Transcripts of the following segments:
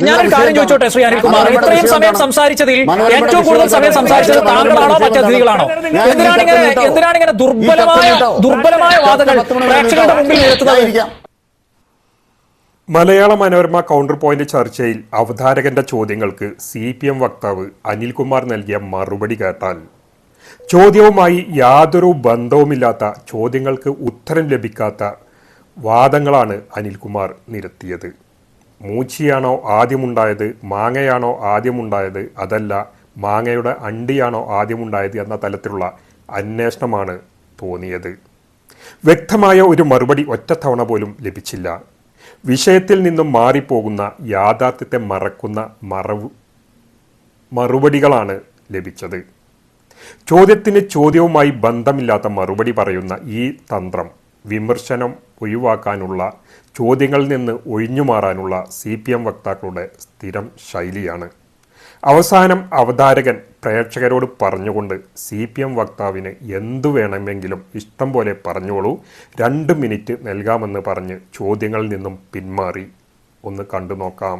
ഞാനൊരു കാര്യം ചോദിച്ചോട്ടെ ശ്രീ അനിൽകുമാർ? ഇത്രയും സമയം സംസാരിച്ചതിൽ ഏറ്റവും കൂടുതൽ സമയം സംസാരിച്ചത് താങ്കളാണോ മറ്റ് അതിഥികളാണോ എന്തിനാണ് ഇങ്ങനെ എന്തിനാണ് ഇങ്ങനെ ദുർബലമായ ദുർബലമായ വാദങ്ങൾ പ്രേക്ഷകരുടെ മുമ്പിൽ നിരത്തുന്നത് മലയാള മനോരമ കൗണ്ടർ പോയിന്റ് ചർച്ചയിൽ അവതാരകന്റെ ചോദ്യങ്ങൾക്ക് സി പി എം വക്താവ് അനിൽകുമാർ നൽകിയ മറുപടി കേട്ടാൽ ചോദ്യവുമായി യാതൊരു ബന്ധവുമില്ലാത്ത ചോദ്യങ്ങൾക്ക് ഉത്തരം ലഭിക്കാത്ത വാദങ്ങളാണ് അനിൽകുമാർ നിരത്തിയത്. മൂച്ചിയാണോ ആദ്യമുണ്ടായത് മാങ്ങയാണോ ആദ്യമുണ്ടായത്? അതല്ല മാങ്ങയുടെ അണ്ടിയാണോ ആദ്യമുണ്ടായത് എന്ന തലത്തിലുള്ള അന്വേഷണമാണ് തോന്നിയത്. വ്യക്തമായ ഒരു മറുപടി ഒറ്റത്തവണ പോലും ലഭിച്ചില്ല. വിഷയത്തിൽ നിന്നും മാറിപ്പോകുന്ന യാഥാർത്ഥ്യത്തെ മറക്കുന്ന മറവ് മറുപടികളാണ് ലഭിച്ചത്. ചോദ്യത്തിന് ചോദ്യവുമായി ബന്ധമില്ലാത്ത മറുപടി പറയുന്ന ഈ തന്ത്രം വിമർശനം ഒഴിവാക്കാനുള്ള ചോദ്യങ്ങളിൽ നിന്ന് ഒഴിഞ്ഞുമാറാനുള്ള സി പി എം വക്താക്കളുടെ സ്ഥിരം ശൈലിയാണ്. അവസാനം അവതാരകൻ പ്രേക്ഷകരോട് പറഞ്ഞുകൊണ്ട് സി പി എം വക്താവിന് എന്തു വേണമെങ്കിലും ഇഷ്ടം പോലെ പറഞ്ഞോളൂ രണ്ട് മിനിറ്റ് നൽകാമെന്ന് പറഞ്ഞ് ചോദ്യങ്ങളിൽ നിന്നും പിന്മാറി. ഒന്ന് കണ്ടു നോക്കാം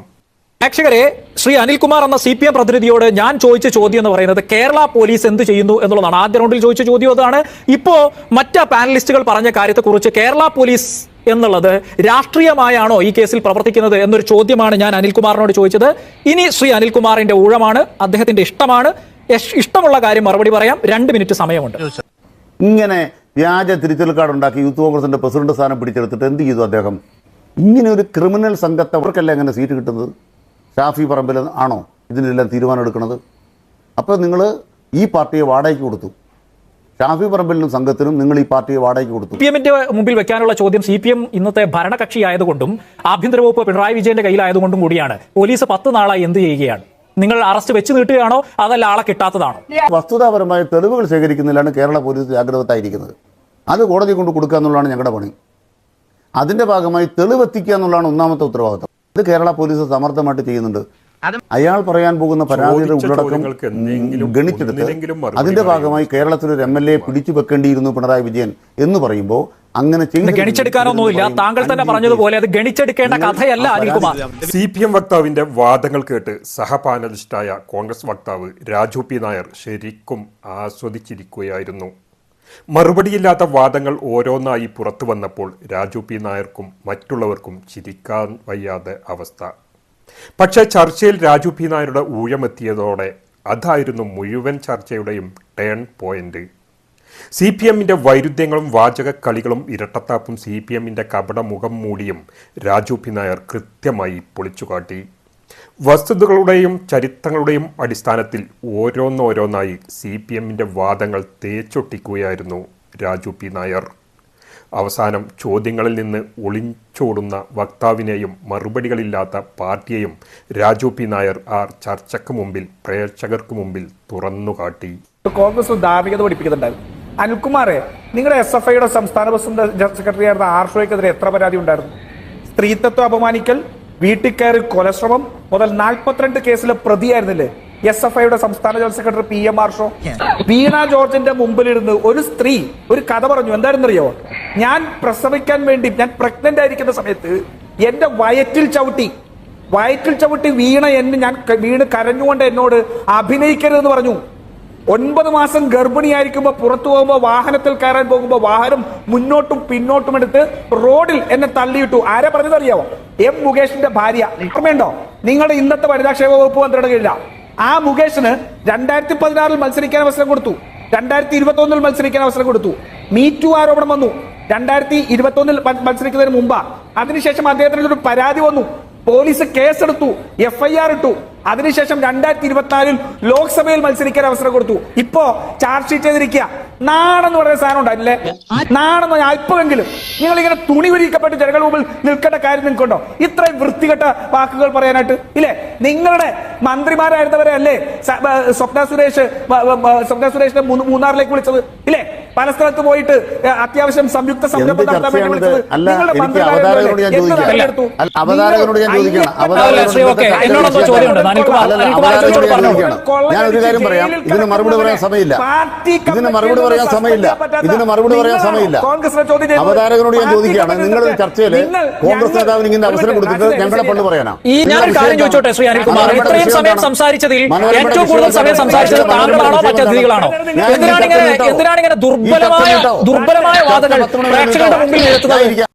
പ്രേക്ഷകരെ ശ്രീ അനിൽകുമാർ എന്ന സി പി എം പ്രതിനിധിയോട് ഞാൻ ചോദിച്ച ചോദ്യം എന്ന് പറയുന്നത് കേരള പോലീസ് എന്ത് ചെയ്യുന്നു എന്നുള്ളതാണ്. ആദ്യ റൗണ്ടിൽ ചോദിച്ച ചോദ്യം അതാണ്. ഇപ്പോ മറ്റ് പാനലിസ്റ്റുകൾ പറഞ്ഞ കാര്യത്തെക്കുറിച്ച് കേരള പോലീസ് എന്നുള്ളത് രാഷ്ട്രീയമായാണോ ഈ കേസിൽ പ്രവർത്തിക്കുന്നത് എന്നൊരു ചോദ്യമാണ് ഞാൻ അനിൽകുമാറിനോട് ചോദിച്ചത്. ഇനി ശ്രീ അനിൽകുമാറിന്റെ ഊഴമാണ് അദ്ദേഹത്തിന്റെ ഇഷ്ടമാണ്. ഇഷ്ടമുള്ള കാര്യം മറുപടി പറയാം. രണ്ട് മിനിറ്റ് സമയമുണ്ട്. ഇങ്ങനെ വ്യാജ തിരിച്ചൽ കാർഡ് ഉണ്ടാക്കി യൂത്ത് കോൺഗ്രസിന്റെ പ്രസിഡന്റ് സ്ഥാനം പിടിച്ചെടുത്തിട്ട് എന്ത് ചെയ്തു അദ്ദേഹം? ഇങ്ങനെ ഒരു ക്രിമിനൽ സംഘത്തെ അവർക്കല്ല എങ്ങനെ സീറ്റ് കിട്ടുന്നത്? ഷാഫി പറമ്പിൽ ആണോ ഇതിനെല്ലാം തീരുമാനം എടുക്കുന്നത് അപ്പോൾ നിങ്ങൾ ഈ പാർട്ടിയെ വാടകയ്ക്ക് കൊടുത്തു. ഷാഫി പറമ്പിലിനും സംഘത്തിനും നിങ്ങൾ ഈ പാർട്ടിയെ വാടകയ്ക്ക് കൊടുത്തു. പി എമ്മിന്റെ മുമ്പിൽ വെക്കാനുള്ള ചോദ്യം സി പി എം ഇന്നത്തെ ഭരണകക്ഷി ആയതുകൊണ്ടും ആഭ്യന്തര വകുപ്പ് പിണറായി വിജയന്റെ കയ്യിലായതുകൊണ്ടും കൂടിയാണ്. പോലീസ് പത്ത് നാളായി എന്ത് ചെയ്യുകയാണ്? നിങ്ങൾ അറസ്റ്റ് വെച്ച് നീട്ടുകയാണോ? അതല്ല ആളെ കിട്ടാത്തതാണോ? വസ്തുതാപരമായ തെളിവുകൾ ശേഖരിക്കുന്നതിലാണ് കേരള പോലീസ് ജാഗ്രതത്തായിരിക്കുന്നത്. അത് കോടതി കൊണ്ട് കൊടുക്കുക എന്നുള്ളതാണ് ഞങ്ങളുടെ പണി. അതിന്റെ ഭാഗമായി തെളിവെത്തിക്കുക എന്നുള്ളതാണ് ഒന്നാമത്തെ ഉത്തരവാദിത്തം. ഇത് കേരള പോലീസ് സമർത്ഥമായിട്ട് ചെയ്യുന്നുണ്ട്. അയാൾ പറയാൻ പോകുന്ന പരാതിയുടെ ഉള്ളടക്കം ഗണിച്ചെടുത്ത് അതിന്റെ ഭാഗമായി കേരളത്തിൽ ഒരു എം എൽ എ പിടിച്ചു വെക്കേണ്ടിയിരുന്നു പിണറായി വിജയൻ എന്ന് പറയുമ്പോൾ അങ്ങനെ ഗണിച്ചെടുക്കാനൊന്നുമില്ല. താങ്കൾ തന്നെ പറഞ്ഞതുപോലെ അത് ഗണിച്ചെടുക്കേണ്ട കഥയല്ല അനിൽകുമാർ. സി പി എം വക്താവിന്റെ വാദങ്ങൾ കേട്ട് സഹപാനലിസ്റ്റായ കോൺഗ്രസ് വക്താവ് രാജു പി നായർ ശരിക്കും ആസ്വദിച്ചിരിക്കുകയായിരുന്നു. മറുപടിയില്ലാത്ത വാദങ്ങൾ ഓരോന്നായി പുറത്തു വന്നപ്പോൾ രാജു പി നായർക്കും മറ്റുള്ളവർക്കും ചിരിക്കാൻ വയ്യാതെ അവസ്ഥ. പക്ഷേ ചർച്ചയിൽ രാജു പി നായരുടെ ഊഴമെത്തിയതോടെ അതായിരുന്നു മുഴുവൻ ചർച്ചയുടെയും ടേൺ പോയിന്റ്. സി പി എമ്മിന്റെ വൈരുദ്ധ്യങ്ങളും വാചക കളികളും ഇരട്ടത്താപ്പും സി പി എമ്മിന്റെ കപട മുഖം മൂടിയും രാജു പി നായർ കൃത്യമായി പൊളിച്ചുകാട്ടി. വസ്തുതകളുടെയും ചരിത്രങ്ങളുടെയും അടിസ്ഥാനത്തിൽ ഓരോന്നോരോന്നായി സി പി എമ്മിന്റെ വാദങ്ങൾ തേച്ചൊട്ടിക്കുകയായിരുന്നു രാജു പി നായർ. അവസാനം ചോദ്യങ്ങളിൽ നിന്ന് ഒളിച്ചോടുന്ന വക്താവിനെയും മറുപടികളില്ലാത്ത പാർട്ടിയെയും രാജു പി നായർ ആർ ചർച്ചയ്ക്ക് മുമ്പിൽ പ്രേക്ഷകർക്ക് മുമ്പിൽ തുറന്നുകാട്ടി. കോൺഗ്രസ് ധാർമ്മികത പഠിപ്പിക്കുന്നുണ്ടായിരുന്നു. അനിൽകുമാറെ നിങ്ങളുടെ എസ് എഫ് ഐയുടെ സംസ്ഥാന പ്രസിഡന്റ് സെക്രട്ടറി ആയിരുന്ന ആർഷോയ്ക്കെതിരെ എത്ര പരാതി ഉണ്ടായിരുന്നു? സ്ത്രീത്വം അപമാനിക്കൽ വീട്ടിൽ കയറി കൊലശ്രമം മുതൽ നാൽപ്പത്തിരണ്ട് കേസിലെ പ്രതിയായിരുന്നില്ലേ? എസ് എഫ് ഐയുടെ സംസ്ഥാന general secretary P M Arsho Veena ജോർജിന്റെ മുമ്പിലിരുന്ന് ഒരു സ്ത്രീ ഒരു കഥ പറഞ്ഞു. എന്തായിരുന്നറിയോ? ഞാൻ പ്രസവിക്കാൻ വേണ്ടി ഞാൻ പ്രഗ്നന്റ് ആയിരിക്കുന്ന സമയത്ത് എന്റെ വയറ്റിൽ ചവിട്ടി. വയറ്റിൽ ചവിട്ടി വീണ എന്നെ ഞാൻ വീണ് കരഞ്ഞുകൊണ്ട് എന്നോട് അഭിനയിക്കരുതെന്ന് പറഞ്ഞു. ഒൻപത് മാസം ഗർഭിണിയായിരിക്കുമ്പോൾ പുറത്തു പോകുമ്പോൾ വാഹനത്തിൽ കയറാൻ പോകുമ്പോൾ വാഹനം മുന്നോട്ടും പിന്നോട്ടും എടുത്ത് റോഡിൽ എന്നെ തള്ളിയിട്ടു. ആരെ പറഞ്ഞതറിയാവോ? എം മുകേഷിന്റെ ഭാര്യ. ഓർമ്മയുണ്ടോ? നിങ്ങളുടെ ഇന്നത്തെ വനിതാക്ഷേമ വകുപ്പ് മന്ത്രിയുടെ കീഴില. ആ മുകേഷിന് രണ്ടായിരത്തി പതിനാറിൽ മത്സരിക്കാൻ അവസരം കൊടുത്തു. രണ്ടായിരത്തി ഇരുപത്തി ഒന്നിൽ മത്സരിക്കാൻ അവസരം കൊടുത്തു. മീറ്റു ആരോപണം വന്നു. രണ്ടായിരത്തി ഇരുപത്തി ഒന്നിൽ മത്സരിക്കുന്നതിന് മുമ്പ്. അതിനുശേഷം അദ്ദേഹത്തിന് ഒരു പരാതി വന്നു. പോലീസ് കേസെടുത്തു. എഫ്ഐആർ ഇട്ടു. അതിനുശേഷം രണ്ടായിരത്തി ഇരുപത്തിനാലിൽ ലോക്സഭയിൽ മത്സരിക്കാൻ അവസരം കൊടുത്തു. ഇപ്പോ ചാർജ് ഷീറ്റ് ചെയ്തിരിക്കുക. നാടെന്ന് പറയുന്ന സാധനം ഉണ്ടായില്ലേ നാടെന്ന് പറഞ്ഞാൽ അല്പമെങ്കിലും. നിങ്ങൾ ഇങ്ങനെ തുണി വിരിക്കപ്പെട്ട് ജനങ്ങളുടെ മുമ്പിൽ നിൽക്കേണ്ട കാര്യം നിൽക്കണ്ടോ ഇത്രയും വൃത്തികെട്ട വാക്കുകൾ പറയാനായിട്ട് ഇല്ലേ? നിങ്ങളുടെ മന്ത്രിമാരായിരുന്നവരെ അല്ലേ? സ്വപ്ന സുരേഷ് സ്വപ്ന സുരേഷിനെ മൂന്ന് മൂന്നാറിലേക്ക് വിളിച്ചത് ഇല്ലേ? പല സ്ഥലത്ത് പോയിട്ട് അത്യാവശ്യം സംയുക്ത സംരംഭം നടത്താൻ വേണ്ടി വിളിച്ചത്. നിങ്ങളുടെ ഇതിന് മറുപടി പറയാൻ സമയമില്ല. ഇതിന് മറുപടി പറയാൻ സമയമില്ല. ഇതിന് മറുപടി പറയാൻ സമയമില്ല. അവതാരകനോട് ചോദ്യം ചെയ്യുന്നത് അവതാരകരോട് ഞാൻ ചോദിക്കുകയാണ്. നിങ്ങൾ ഒരു ചർച്ചയിൽ കോൺഗ്രസ് നേതാവിന് ഇങ്ങനെ അവസരം കൊടുത്തിട്ട് ഞങ്ങളെ ഞങ്ങളുടെ പണ്ട് പറയാനാ ഈ കാര്യം ചോദിച്ചോട്ടെ ശ്രീ അനിൽകുമാർ? ഇത്രയും സമയം സംസാരിച്ചതിൽ ഏറ്റവും കൂടുതൽ സമയം സംസാരിച്ചത് താങ്കളാണോ മറ്റ് അതിഥികളാണോ എന്തിനാണ് ഇങ്ങനെ എന്തിനാണ് ഇങ്ങനെ ദുർബലമായ ദുർബലമായ വാദങ്ങൾ പ്രേക്ഷകരുടെ മുമ്പിൽ നിരത്തുന്നത്